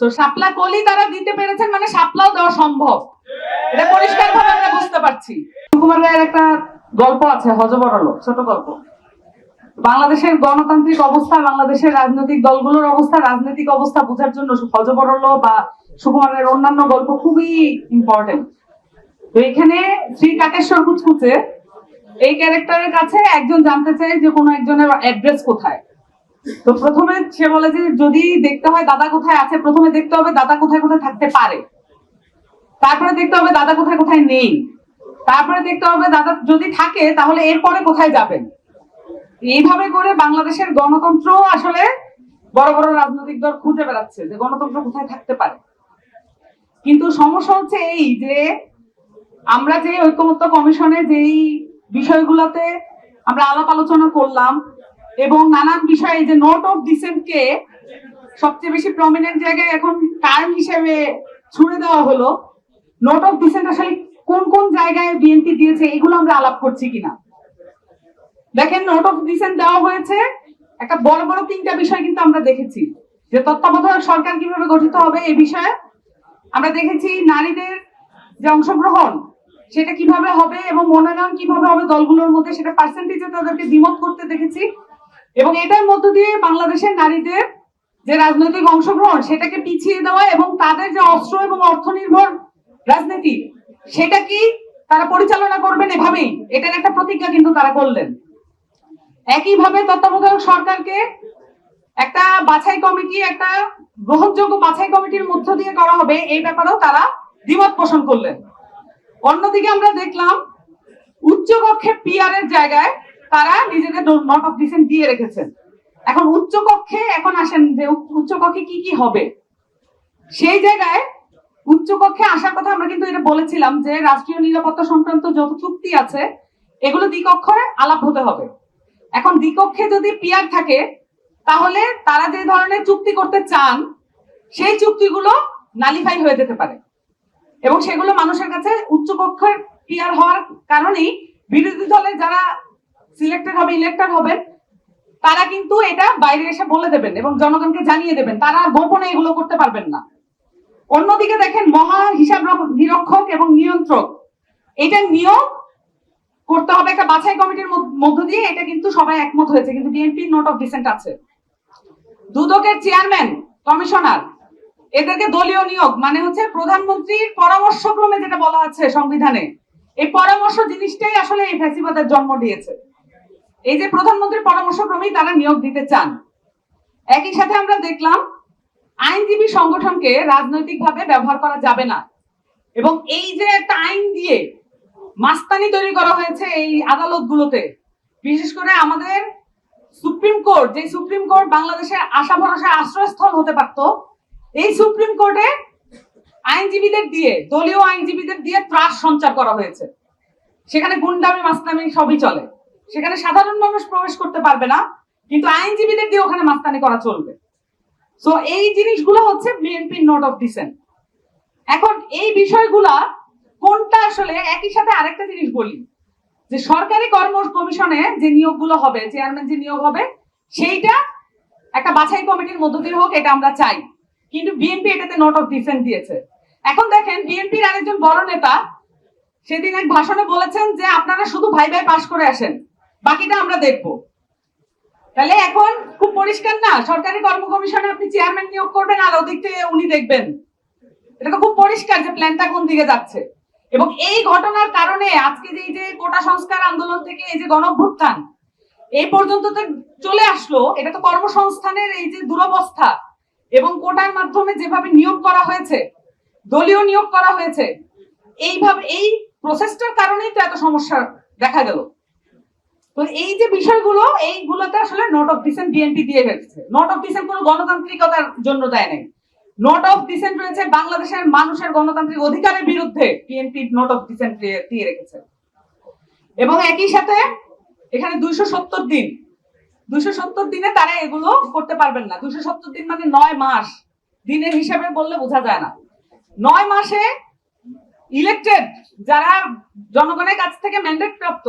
তো শাপলা কলি তারা দিতে পেরেছেন মানে শাপলাও দেওয়া সম্ভব। এটা পরিষ্কার ভাবে আমরা বুঝতে পারছি। সুকুমার রায়ের একটা গল্প আছে হজবরল ছোট গল্প। বাংলাদেশের গণতান্ত্রিক অবস্থা, বাংলাদেশের রাজনৈতিক দলগুলোর অবস্থা, রাজনৈতিক অবস্থা বোঝার জন্য হজবরল বা সুকুমারের অন্যান্য গল্প খুবই ইম্পর্টেন্ট তো এখানে শ্রী কাকেশ্বর কুচকুচে এই ক্যারেক্টারের কাছে একজন জানতে চায় যে কোনো একজনের অ্যাড্রেস কোথায়। তো প্রথমে সে বলে যে যদি দেখতে হয় দাদা কোথায় আছে, প্রথমে দেখতে হবে দাদা কোথায় কোথায় থাকতে পারে। তারপরে দেখতে হবে দাদা কোথায় কোথায় নেই। তারপরে দেখতে হবে দাদা যদি থাকে, তাহলে এরপরে কোথায় যাবেন? এইভাবে করে বাংলাদেশের গণতন্ত্র আসলে বড় বড় রাজনৈতিক দল খুঁজে বেড়াচ্ছে যে গণতন্ত্র কোথায় থাকতে পারে। কিন্তু সমস্যা হচ্ছে এই যে আমরা যে ঐক্যমত্য কমিশনে যেই বিষয়গুলোতে আমরা আলাপ আলোচনা করলাম এবং নানান বিষয়ে যে নোট অফ ডিসেন্টকে সবচেয়ে বেশি প্রমিনেন্ট জায়গায় এখন টার্ম হিসেবে ছুড়ে দেওয়া হলো। নোট অফ ডিসেন্ট আসলে কোন কোন জায়গায় বিএনপি দিয়েছে এগুলো আমরা আলাপ করছি কিনা। দেখেন নোট অফ ডিসেন্ট দেওয়া হয়েছে, একটা বড় বড় তিনটা বিষয় কিন্তু আমরা দেখেছি। যে তত্ত্বাবধায়ক সরকার কীভাবে গঠিত হবে এই বিষয়ে আমরা দেখেছি নারীদের যে অংশগ্রহণ, সেটা কীভাবে হবে এবং মনোনয়ন কীভাবে হবে দলগুলোর মধ্যে, সেটা পার্সেন্টেজে তাদেরকে দ্বিমত করতে দেখেছি। এবং এটার মধ্য দিয়ে বাংলাদেশের নারীদের যে রাজনৈতিক অংশগ্রহণ, সেটাকে পিছিয়ে দেওয়া এবং তাদের যে অস্ত্র এবং অর্থ নির্ভর রাজনীতি, সেটা কি তারা পরিচালনা করবেন এভাবেই? এটার একটা প্রতিজ্ঞা কিন্তু তারা করলেন। একইভাবে তত্ত্বাবধায়ক সরকারকে একটা বাছাই কমিটি, একটা গ্রহণযোগ্য বাছাই কমিটির মধ্য দিয়ে করা হবে, এই ব্যাপারেও তারা দ্বিমত পোষণ করলেন। অন্যদিকে আমরা দেখলাম উচ্চকক্ষে পিআর এর জায়গায় তারা নিজেদের নট অফ ডিসেন্ট দিয়ে রেখেছেন। এখন উচ্চকক্ষে এখন আসেন যে উচ্চ- উচ্চকক্ষে কি কি হবে? সেই জায়গায় উচ্চকক্ষে আসার কথা আমরা কিন্তু এটা বলেছিলাম যে রাষ্ট্রীয় নিরাপত্তা সংক্রান্ত যত চুক্তি আছে, এগুলো দ্বিকক্ষে আলাপ হতে হবে। এখন দ্বিকক্ষে যদি পিয়ার থাকে, তাহলে তারা যে ধরনের চুক্তি করতে চান, সেই চুক্তিগুলো নালিফাই হয়ে যেতে পারে। এবং সেগুলো মানুষের কাছে উচ্চকক্ষের পিয়ার হওয়ার কারণেই বিরোধী দলে যারা সিলেক্টেড হবে ইলেক্টেড হবেন তারা কিন্তু এটা বাইরে এসে বলে দেবেন এবং জনগণকে জানিয়ে দেবেন, তারা গোপনে এগুলো করতে পারবেন না। অন্যদিকে দেখেন, মহা হিসাব নিরক্ষক এবং নিয়ন্ত্রক, এটা নিয়োগ করতে হবে একটা বাছাই কমিটির মধ্য- দিয়ে, এটা কিন্তু সবাই একমত হয়েছে, কিন্তু বিএনপির নোট অফ ডিসেন্ট আছে। দুদকের চেয়ারম্যান কমিশনার এদেরকে দলীয় নিয়োগ মানে হচ্ছে প্রধানমন্ত্রীর পরামর্শক্রমে যেটা বলা আছে সংবিধানে, এই পরামর্শ জিনিসটাই আসলে এই ফ্যাসিবাদের জন্ম দিয়েছে। এই যে প্রধানমন্ত্রীর পরামর্শক্রমেই তারা নিয়োগ দিতে চান, একই সাথে আমরা দেখলাম আইনজীবী সংগঠনকে রাজনৈতিকভাবে ব্যবহার করা যাবে না। এবং এই যে একটা আইন দিয়ে মাস্তানি তৈরি করা হয়েছে এই আদালতগুলোতে, বিশেষ করে আমাদের সুপ্রিম কোর্ট যে সুপ্রিম কোর্ট বাংলাদেশের আশা ভরসা আশ্রয়স্থল হতে পারত, এই সুপ্রিম কোর্টে আইনজীবীদের দিয়ে, দলীয় আইনজীবীদের দিয়ে ত্রাস সঞ্চার করা হয়েছে। সেখানে গুন্ডামি, মাস্তানি সবই চলে। সেখানে সাধারণ মানুষ প্রবেশ করতে পারবে না, কিন্তু আইনজীবীদের দিয়ে ওখানে মাস্তানি করা চলবে। সো এই জিনিসগুলো হচ্ছে বিএনপির নোট অফ ডিসেন্ট এখন এই বিষয়গুলা কোনটা আসলে, একই সাথে আরেকটা জিনিস বলি, যে সরকারি কর্ম কমিশনে যে নিয়োগগুলো হবে, চেয়ারম্যান যে নিয়োগ হবে, সেইটা একটা বাছাই কমিটির মধ্য দিয়ে হোক, এটা আমরা চাই। কিন্তু বিএনপি এটাতে নোট অফ ডিসেন্ট দিয়েছে। এখন দেখেন বিএনপির আরেকজন বড় নেতা, সেদিন এক ভাষণে বলেছেন যে আপনারা শুধু ভাই ভাই পাশ করে আসেন। বাকিটা আমরা দেখব। তাহলে এখন খুব পরিষ্কার না? সরকারি কর্ম কমিশনে আপনি চেয়ারম্যান নিয়োগ করবেন আর ওদিক থেকে উনি দেখবেন। এটা তো খুব পরিষ্কার যে প্ল্যানটা কোন দিকে যাচ্ছে। এবং এই ঘটনার কারণে আজকে যে এই যে কোটা সংস্কার আন্দোলন থেকে এই যে গণভ্যুত্থান এই পর্যন্ত তো চলে আসলো। এটা তো কর্মসংস্থানের এই যে দুরবস্থা এবং কোটার মাধ্যমে যেভাবে নিয়োগ করা হয়েছে, দলীয় নিয়োগ করা হয়েছে, এইভাবে এই প্রসেসটার কারণেই তো এত সমস্যা দেখা গেল। তো এই যে বিষয়গুলো, এইগুলোতে আসলে নোট অফ ডিসেন্ট বিএনপি দিয়ে রেখেছে নোট অফ ডিসেন্ট কোনো গণতান্ত্রিকতার জন্য দেয় নাই। নোট অফ ডিসেন্ট রয়েছে বাংলাদেশের মানুষের গণতান্ত্রিক অধিকারের বিরুদ্ধে বিএনপি নোট অফ ডিসেন্ট দিয়ে রেখেছে। এবং একই সাথে এখানে দুইশো সত্তর দিন, দুইশো সত্তর দিনে তারা এগুলো করতে পারবেন না। দুইশো সত্তর দিন মানে নয় মাস। দিনের হিসাবে বললে বোঝা যায় না। নয় মাসে ইলেক্টেড যারা জনগণের কাছ থেকে ম্যান্ডেট প্রাপ্ত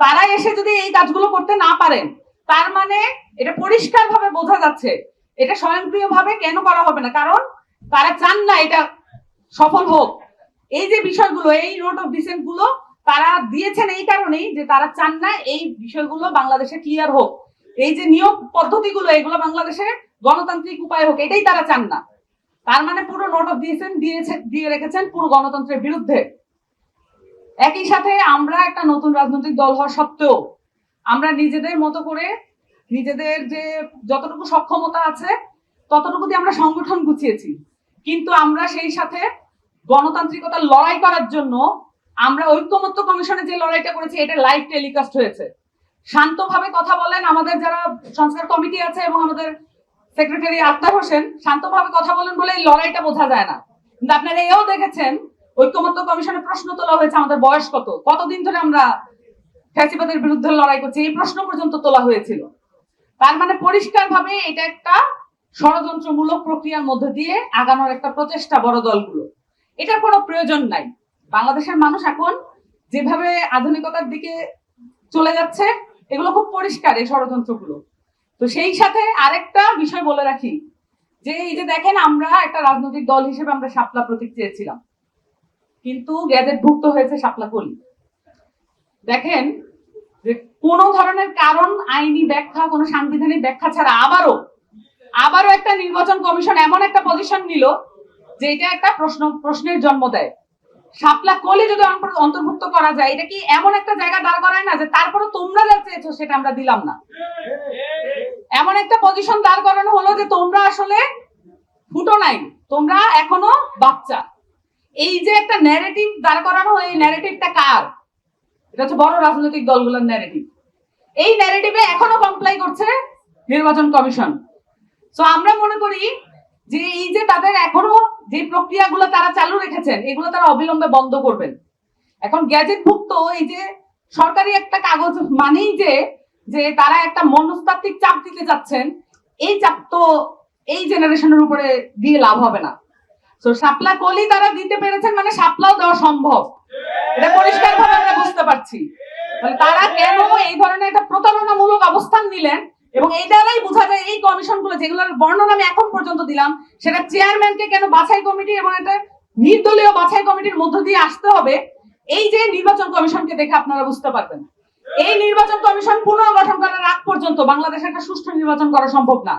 তারা এসে যদি এই কাজগুলো করতে না পারেন, তার মানে এটা পরিষ্কার ভাবে বোঝা যাচ্ছে। এটা স্বয়ংক্রিয়ভাবে কেন করা হবে না? কারণ তারা চান না এটা সফল হোক। এই যে বিষয়গুলো, এই নোট অফ ডিসেন্টগুলো তারা দিয়েছেন এই কারণেই যে তারা চান না এই বিষয়গুলো বাংলাদেশে ক্লিয়ার হোক। এই যে নিয়োগ পদ্ধতিগুলো, এগুলো বাংলাদেশে গণতান্ত্রিক উপায় হোক, এটাই তারা চান না। তার মানে পুরো নোট অফ দিয়েছেন দিয়েছে, দিয়ে রেখেছেন পুরো গণতন্ত্রের বিরুদ্ধে। একই সাথে আমরা একটা নতুন রাজনৈতিক দল হওয়া সত্ত্বেও আমরা নিজেদের মতো করে নিজেদের যে যতটুকু সক্ষমতা আছে, ততটুকু দিয়ে আমরা সংগঠন গুছিয়েছি। কিন্তু আমরা সেই সাথে গণতান্ত্রিকতার লড়াই করার জন্য আমরা ঐক্যমত্য কমিশনে যে লড়াইটা করেছি, এটা লাইভ টেলিকাস্ট হয়েছে। শান্তভাবে কথা বলেন আমাদের যারা সংস্কার কমিটি আছে এবং আমাদের সেক্রেটারি আক্তার হোসেন, শান্তভাবে কথা বলেন বলে এই লড়াইটা বোঝা যায় না। কিন্তু আপনারা এও দেখেছেন ঐক্যমত্য কমিশনে প্রশ্ন তোলা হয়েছে, আমাদের বয়স কত? কতদিন ধরে আমরা ফ্যাসিবাদের বিরুদ্ধে লড়াই করছি? এই প্রশ্ন পর্যন্ত তোলা হয়েছিল। তার মানে পরিষ্কারভাবে এটা একটা ষড়যন্ত্রমূলক প্রক্রিয়ার মধ্যে দিয়ে আগানোর একটা প্রচেষ্টা বড় দলগুলো। এটার কোনো প্রয়োজন নাই। বাংলাদেশের মানুষ এখন যেভাবে আধুনিকতার দিকে চলে যাচ্ছে, এগুলো খুব পরিষ্কার এই ষড়যন্ত্রগুলো। তো সেই সাথে আরেকটা বিষয় বলে রাখি, যে এই যে দেখেন আমরা একটা রাজনৈতিক দল হিসেবে আমরা শাপলা প্রতীক চেয়েছিলাম। কিন্তু গ্যাজেট ভুক্ত হয়েছে শাপলা কলি দেখেন যে কোন ধরনের কারণ, আইনি ব্যাখ্যা, কোনো সাংবিধানিক ব্যাখ্যা ছাড়া আবারও আবারও একটা নির্বাচন কমিশন এমন একটা পজিশন নিল যে এটা একটা প্রশ্ন, প্রশ্নের জন্ম দেয়। শাপলা কলি যদি অন্তর- অন্তর্ভুক্ত করা যায়, এটা কি এমন একটা জায়গা দাঁড় করায় না যে তারপরে তোমরা যা চেয়েছো সেটা আমরা দিলাম না? এমন একটা পজিশন দাঁড় করানো হলো যে তোমরা আসলে ফুটো নাই, তোমরা এখনও বাচ্চা। এই যে একটা ন্যারেটিভ দাঁড় করানো হয়, এই ন্যারেটিভটা কার? এটা হচ্ছে বড় রাজনৈতিক দলগুলোর ন্যারেটিভ এই ন্যারেটিভে এখনও কমপ্লাই করছে নির্বাচন কমিশন। তো আমরা মনে করি যে এই যে তাদের এখনও যে প্রক্রিয়াগুলো তারা চালু রেখেছেন, এগুলো তারা অবিলম্বে বন্ধ করবেন। এখন গ্যাজেট ভুক্ত এই যে সরকারি একটা কাগজ মানেই যে যে তারা একটা মনস্তাত্ত্বিক চাপ দিতে যাচ্ছেন, এই চাপ তো এই জেনারেশনের উপরে দিয়ে লাভ হবে না। তো শাপলা কলি তারা দিতে পেরেছেন মানে শাপলাও দেওয়া সম্ভব। এটা পরিষ্কার ভাবে আমরা বুঝতে পারছি। তাহলে তারা কেন এই ধরনের একটা প্রতারণামূলক অবস্থান নিলেন এবং এই দ্বারাই বোঝা যায় এই কমিশনগুলো, যেগুলোর বর্ণনা আমি এখন পর্যন্ত দিলাম, সেটা চেয়ারম্যানকে কেন বাছাই কমিটি এবং একটা নির্দলীয় বাছাই কমিটির মধ্য দিয়ে আসতে হবে, এই যে নির্বাচন কমিশনকে দেখে আপনারা বুঝতে পারবেন। এই নির্বাচন কমিশন পুনর্গঠন করার আগ পর্যন্ত বাংলাদেশে একটা সুষ্ঠু নির্বাচন করা সম্ভব না।